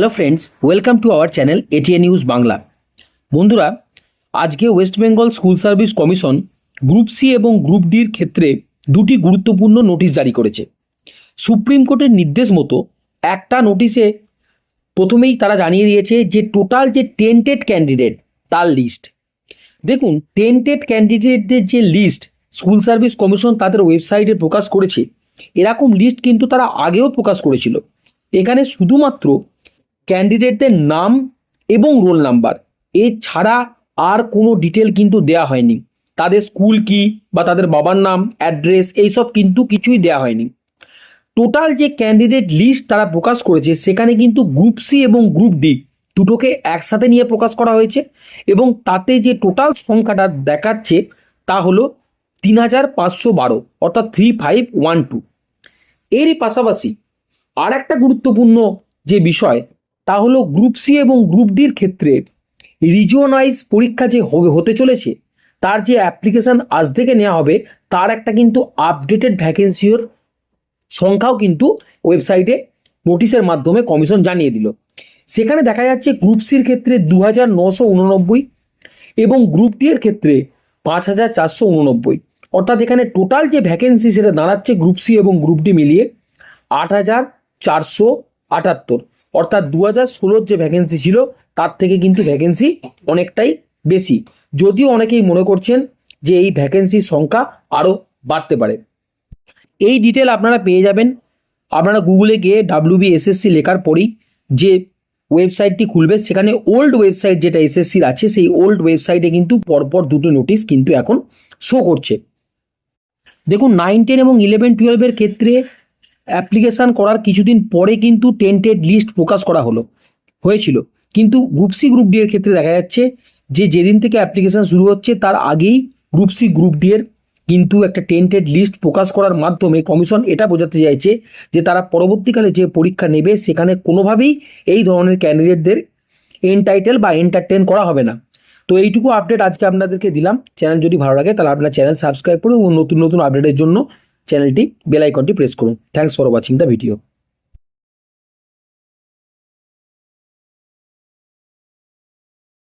Hello friends welcome to our channel ATA news Bangla বন্ধুরা, আজকে West Bengal school service commission group C এবং group ডির ক্ষেত্রে দুটি গুরুত্বপূর্ণ নোটিশ জারি করেছে। সুপ্রিম কোর্টের নির্দেশ মতো একটা নোটিশে প্রথমেই তারা জানিয়ে দিয়েছে যে টোটাল যে টেন্টেড ক্যান্ডিডেট তার লিস্ট দেখুন টেন্টেড ক্যান্ডিডেটদের যে লিস্ট স্কুল সার্ভিস কমিশন তাদের ওয়েবসাইটে প্রকাশ করেছে, এরকম লিস্ট কিন্তু তারা আগেও প্রকাশ করেছিল। এখানে শুধুমাত্র ক্যান্ডিডেটদের নাম এবং রোল নাম্বার এছাড়া আর কোনো ডিটেল কিন্তু দেয়া হয়নি। তাদের স্কুল কি বা তাদের বাবার নাম অ্যাড্রেস এইসব কিন্তু কিছুই দেয়া হয়নি। টোটাল যে ক্যান্ডিডেট লিস্ট তারা প্রকাশ করেছে, সেখানে কিন্তু গ্রুপ সি এবং গ্রুপ ডি দুটোকে একসাথে নিয়ে প্রকাশ করা হয়েছে এবং তাতে যে টোটাল সংখ্যাটা দেখাচ্ছে তা হলো তিন হাজার পাঁচশো বারো, অর্থাৎ থ্রি ফাইভ ওয়ান টু এরই পাশাপাশি আর একটা গুরুত্বপূর্ণ যে বিষয় তা হলো গ্রুপ সি এবং গ্রুপ ডির ক্ষেত্রে রিজিওনাইজ পরীক্ষা যে হতে চলেছে, তার যে অ্যাপ্লিকেশান আজ থেকে নেওয়া হবে, তার একটা কিন্তু আপডেটেড ভ্যাকেন্সির সংখ্যাও কিন্তু ওয়েবসাইটে নোটিশের মাধ্যমে কমিশন জানিয়ে দিল। সেখানে দেখা যাচ্ছে গ্রুপ সির ক্ষেত্রে দু হাজার নশো উননব্বই এবং গ্রুপ ডি এর ক্ষেত্রে পাঁচ হাজার চারশো উননব্বই। অর্থাৎ এখানে টোটাল যে ভ্যাকেন্সি সেটা দাঁড়াচ্ছে গ্রুপ সি এবং গ্রুপ ডি মিলিয়ে আট হাজার চারশো আটাত্তর। অর্থাৎ দু হাজার ষোলোর যে ভ্যাকেন্সি ছিল, তার থেকে কিন্তু ভ্যাকেন্সি অনেকটাই বেশি। যদিও অনেকেই মনে করছেন যে এই ভ্যাকেন্সির সংখ্যা আরও বাড়তে পারে। এই ডিটেল আপনারা পেয়ে যাবেন। আপনারা গুগলে গিয়ে ডাব্লিউবি এসএসসি লেখার পরেই যে ওয়েবসাইটটি খুলবে, সেখানে ওল্ড ওয়েবসাইট যেটা এসএসসির আছে, সেই ওল্ড ওয়েবসাইটে কিন্তু পরপর দুটো নোটিশ কিন্তু এখন শো করছে। দেখুন নাইন টেন এবং ইলেভেন টুয়েলভের ক্ষেত্রে অ্যাপ্লিকেশান করার কিছুদিন পরে কিন্তু টেন্টেড লিস্ট প্রকাশ করা হলো, হয়েছিল। কিন্তু গ্রুপ সি, গ্রুপ ডি এর ক্ষেত্রে দেখা যাচ্ছে যে যেদিন থেকে অ্যাপ্লিকেশান শুরু হচ্ছে, তার আগেই গ্রুপ সি, গ্রুপ ডি এর কিন্তু একটা টেন্টেড লিস্ট প্রকাশ করার মাধ্যমে কমিশন এটা বোঝাতে চাইছে যে তারা পরবর্তীকালে যে পরীক্ষা নেবে, সেখানে কোনোভাবেই এই ধরনের ক্যান্ডিডেটদের এনটাইটেল বা এন্টারটেন করা হবে না। তো এইটুকু আপডেট আজকে আপনাদেরকে দিলাম। চ্যানেল যদি ভালো লাগে, তাহলে আপনার চ্যানেল সাবস্ক্রাইব করুন এবং নতুন নতুন আপডেটের জন্য চ্যানেলটি বেলাইকনটি প্রেস করুন। Thanks for watching the video